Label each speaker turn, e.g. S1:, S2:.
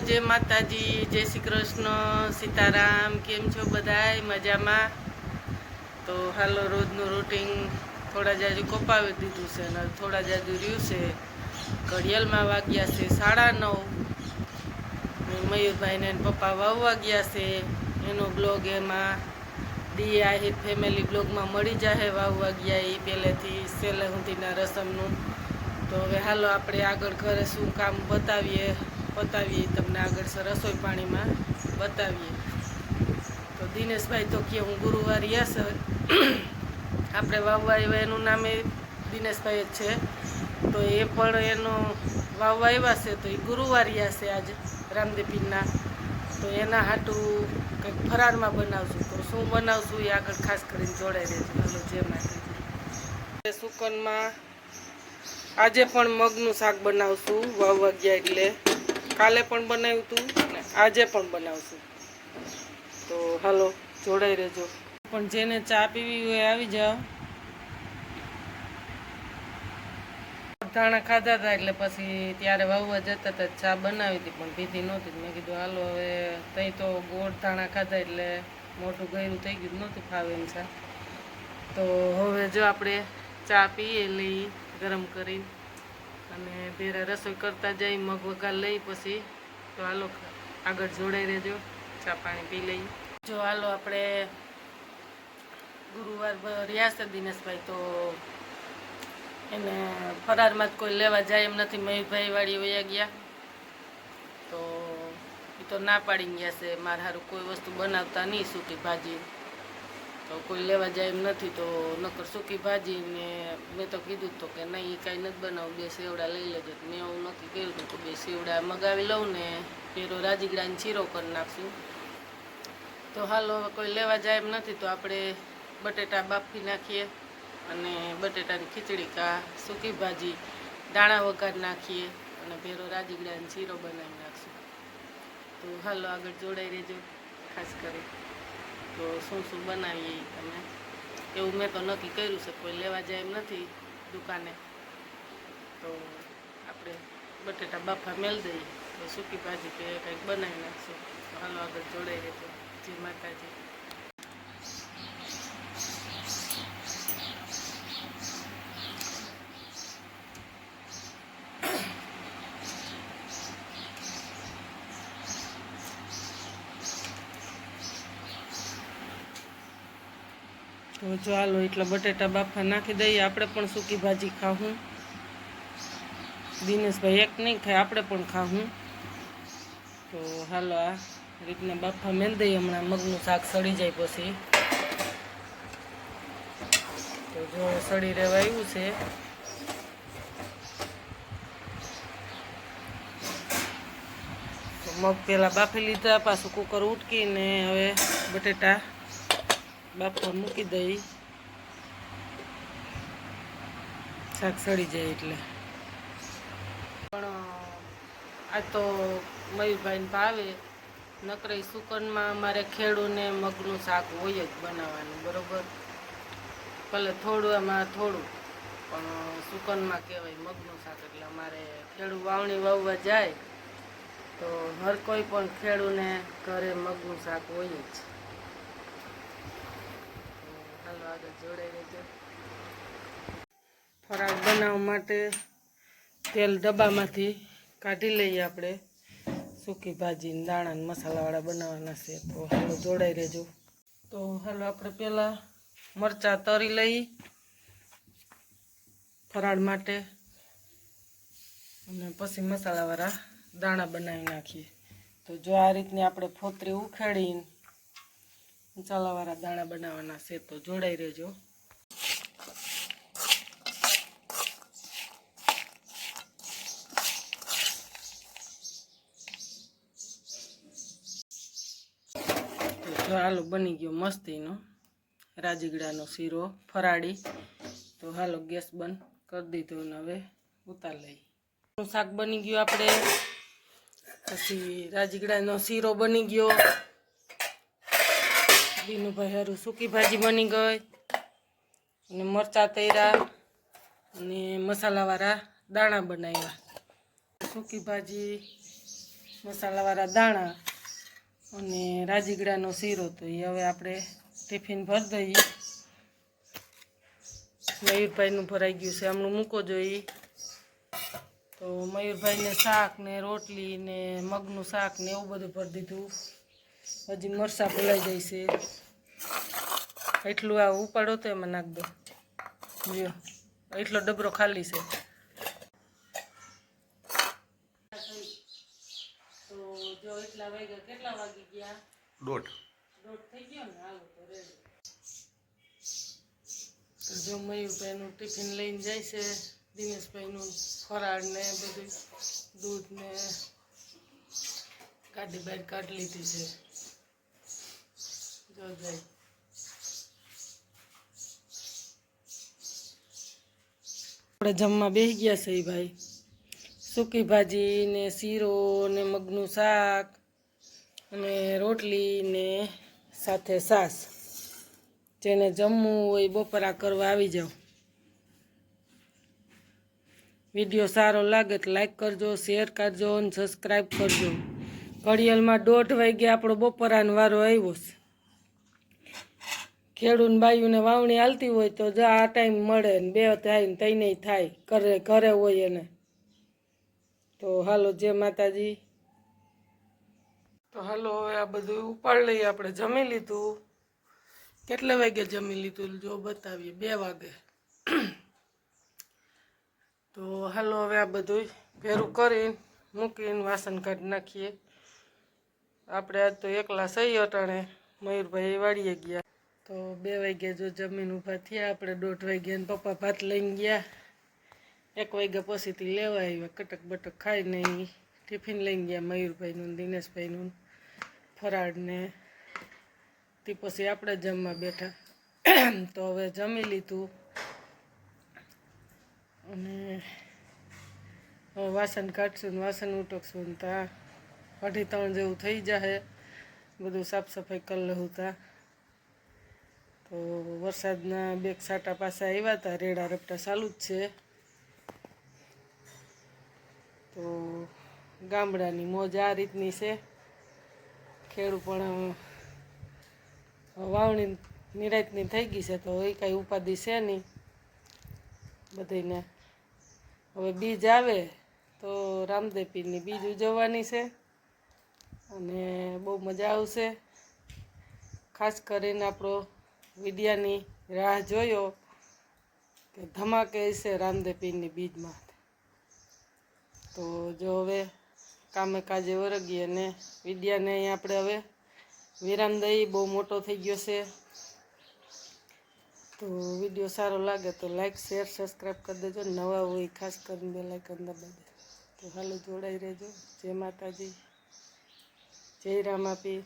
S1: જય માતાજી, જય શ્રી કૃષ્ણ, સીતારામ, કેમ છો બધાય? મજામાં? તો હાલો રોજનું રૂટિન થોડા જાજુ કપાવી દીધું છે અને થોડા જાજુ રહ્યું છે. ઘડિયાળમાં વાગ્યા છે સાડા નવ. મયુરભાઈને પપ્પા વાવવા ગયા છે. એનો બ્લોગ એમાં ડી આહિર ફેમિલી બ્લોગમાં મળી જાહે વાવવા ગયા એ પહેલેથી સેલે સુધીના રસમનું. તો હવે હાલો આપણે આગળ ઘરે શું કામ બતાવીએ. બતાવીએ તમને આગળ રસોઈ પાણીમાં બતાવીએ. તો દિનેશભાઈ તો કે હું ગુરુવાર યસ આપણે વાવવા આવ્યા, એનું નામ એ દિનેશભાઈ જ છે. તો એ પણ એનો વાવવા આવ્યા છે, તો એ ગુરુવાર છે આજ રામદેપીરના તો એના હાટું કંઈક ફરાળમાં બનાવશું. તો શું બનાવશું એ આગળ ખાસ કરીને જોડાઈ રહેજો. હાલો જે માટે સુકનમાં આજે પણ મગનું શાક બનાવશું, વાવવા ગયા એટલે. કાલે પણ બનાવ્યું હતું અને આજે પણ બનાવશું. તો હાલો, જોડાઈ રહેજો. પણ જેને ચા પીવી હોય આવી જાઓ. ધાણા ખાધા હતા એટલે પછી ત્યારે વાવવા જતા હતા, ચા બનાવી હતી, પણ ભીધી નહોતી. મેં કીધું, હાલો, હવે તઈ તો ગોળ ધાણા ખાધા એટલે મોટું ગયરું થઈ ગયું, નહોતું ફાવે એમ ચા. તો હવે જો આપણે ચા પીએ, લઈ ગરમ કરી અને ભેરા રસોઈ કરતા જઈ મગ વઘાર લઈ પછી તો હાલો આગળ જોડાઈ રહેજો, ચા પાણી પી લઈ જો હાલો આપણે ગુરુવાર રહ્યા છે દિનેશભાઈ તો એને ફરારમાં જ કોઈ લેવા જાય એમ નથી, મયુરભાઈ વાળી વયા ગયા. તો એ તો ના પાડી ગયા છે, મારે સારું કોઈ વસ્તુ બનાવતા નહીં, સૂકી ભાજી. તો કોઈ લેવા જાય એમ નથી, તો નકર સૂકી ભાજી ને મેં તો કીધું તો કે નહીં એ કાંઈ નથી બનાવું, બે સેવડા લઈ લેજો. મેં એવું નક્કી કર્યું હતું કે બે સેવડા મગાવી લઉં ને પેલો રાજીગડાને ચીરો કરી નાખશું. તો હાલો કોઈ લેવા જાય એમ નથી, તો આપણે બટેટા બાફી નાખીએ અને બટેટાની ખીચડી કા સૂકી ભાજી, દાણા વઘાર નાખીએ અને ભેરો રાજીગડાને ચીરો બનાવી નાખશું. તો હાલો આગળ જોડાઈ રહેજો, ખાસ કરી તો શું શું બનાવીએ તમે? એવું મેં તો નક્કી કર્યું છે, કોઈ લેવા જાય એમ નથી દુકાને. તો આપણે બટેટા બાફા મેલ દઈએ, તો સૂકી ભાજી કે કંઈક બનાવી નાખશું. હાલો આગળ જોડાઈ રહેજો. જય માતાજી. તો હાલો એટલા બટેટા બાફા નાખી દઈએ. આપણે પણ સૂકી ભાજી ખાવું દિનેશભાઈ એક નહીં ખાય, આપણે પણ ખાવું તો હાલો આ રીતના બાફા મેલ દઈએ. હમણાં મગનું શાક સડી જાય પછી. તો જો સડી રહેવા આવ્યું છે. મગ પહેલાં બાફી લીધા, પાછું કુકર ઉટકીને હવે બટેટા બાફવા મૂકી દઈ. શાક સડી જાય એટલે. પણ આ તો મયુરભાઈને ભાવે. નકરે સુકનમાં અમારે ખેડૂને મગનું શાક હોય જ બનાવવાનું, બરોબર? ભલે થોડું એમાં થોડું. પણ સુકનમાં કહેવાય મગનું શાક એટલે અમારે ખેડૂ વાવણી વાવવા જાય, તો હર કોઈ પણ ખેડૂને ઘરે મગનું શાક હોય જ. ફરાળ બનાવવા માટે તેલ ડબ્બામાંથી કાઢી લઈએ આપણે. સૂકી ભાજી દાણા મસાલાવાળા બનાવવાના છે, તો હાલો જોડાઈ રહેજો. તો હાલો આપણે પહેલાં મરચાં તરી લઈ. ફરાળ માટે અને પછી મસાલાવાળા દાણા બનાવી નાખીએ. તો જો આ રીતની આપણે ફોતરી ઉખેડીને મસાલાવાળા દાણા બનાવવાના છે, તો જોડાઈ રહેજો. તો હાલો બની ગયો મસ્તીનો રાજીગડાનો શીરો, ફરાળી. તો હાલો ગેસ બંધ કરી દીધો ને હવે ઉતાર લઈ શાક બની ગયું આપણે. પછી રાજગડાનો શીરો બની ગયો. બીનુભાઈ હારું સૂકી ભાજી બની ગઈ. અને મરચાં તૈરા અને મસાલાવાળા દાણા બનાવ્યા. સૂકી ભાજી, મસાલાવાળા દાણા અને રાજીગડાનો શીરો તો એ હવે આપણે ટિફિન ભરી દઈએ. મયુરભાઈનું ભરાઈ ગયું છે, હમણાં મૂકો જોઈએ તો મયુરભાઈને શાક ને રોટલી ને મગનું શાક ને એવું બધું ભરી દીધું. હજી મરસા ભૂલાઈ જાય છે. એટલું આ ઉપાડો તો એમાં નાખ દો. જો એટલો ડબરો ખાલી છે. તો જો એટલા વાગ્યા કેટલા વાગી ગયા?
S2: દોઢ.
S1: દોઢ થઈ ગયો ને? હાલો તો રેડી. જો મયુરભાઈનું ટિફિન લઈને જાય છે દિનેશભાઈનું ફરાળ ને બધું દૂધ ને ગાડી બહાર કાઢી લીધી છે. આપણે જમવા બેસી ગયા છે ભાઈ સૂકી ભાજી ને શીરો ને મગનું શાક અને રોટલી ને સાથે સાસ જેને જમવું હોય બપોરા કરવા આવી જાઓ. વીડિયો સારો લાગે તો લાઈક કરજો, શેર કરજો અને સબસ્ક્રાઈબ કરજો. ઘડિયાળમાં દોઢ વાગે આપણો બપોરાનો વારો આવ્યો છે. ખેડૂત બાયુને વાવણી હાલતી હોય તો જો આ ટાઈમ મળે ને બે થાય ને તઈને થાય ઘરે ઘરે હોય એને. તો હાલો, જય માતાજી. તો હાલો, હવે આ બધું ઉપાડ લઈએ આપણે. જમી લીધું. કેટલા વાગે જમી લીધું જો બતાવીએ, બે વાગે. તો હાલો, હવે આ બધું ભેરું કરીને મૂકીને વાસણ કાઢી નાખીએ. આપણે આજ તો એકલા સહી અટાણે, મયુરભાઈ વાળીએ ગયા. તો બે વાગ્યા જો જમીન ઊભા થયા, આપણે દોઢ વાગ્યા ને પપ્પા ભાત લઈને ગયા. એક વાગ્યા પછીથી લેવા આવ્યા, કટક બટક ખાઈને નહીં ટિફિન લઈને ગયા, મયુરભાઈનું દિનેશભાઈનું ફરાળને. તે પછી આપણે જમવા બેઠા. તો હવે જમી લીધું. અને વાસણ કાઢશું ને વાસણ ઉટકશું ને ત્યાં અઢી ત્રણ જેવું થઈ જશે બધું સાફ સફાઈ કરી લઉં ત્યાં તો વરસાદના બે સાટા પાસા આવ્યા હતા. રેડા રપટા ચાલુ જ છે. તો ગામડાની મોજ આ રીતની છે. ખેડૂ પણ વાવણી નિરાતની થઈ ગઈ છે તો એ કાંઈ ઉપાધિ છે નહીં બધાને હવે બીજ આવે તો રામદેવપીરની બીજ ઉજવવાની છે અને બહુ મજા આવશે. ખાસ કરીને આપણો વિડિયાની રાહ જોયો કે ધમાકે છે રામદેવપીરની બીજમાં. તો જો હવે કામે કાજે વરગીએ અને વિદ્યાને આપણે હવે વિરામ દઈ, બહુ મોટો થઈ ગયો છે. તો વીડિયો સારો લાગે તો લાઈક, શેર સબસ્ક્રાઈબ કરી દેજો. નવા હોય ખાસ કરીને બે લાઈક અંદર તો હાલો જોડાઈ રહેજો. જય માતાજી. જય રામાપીર.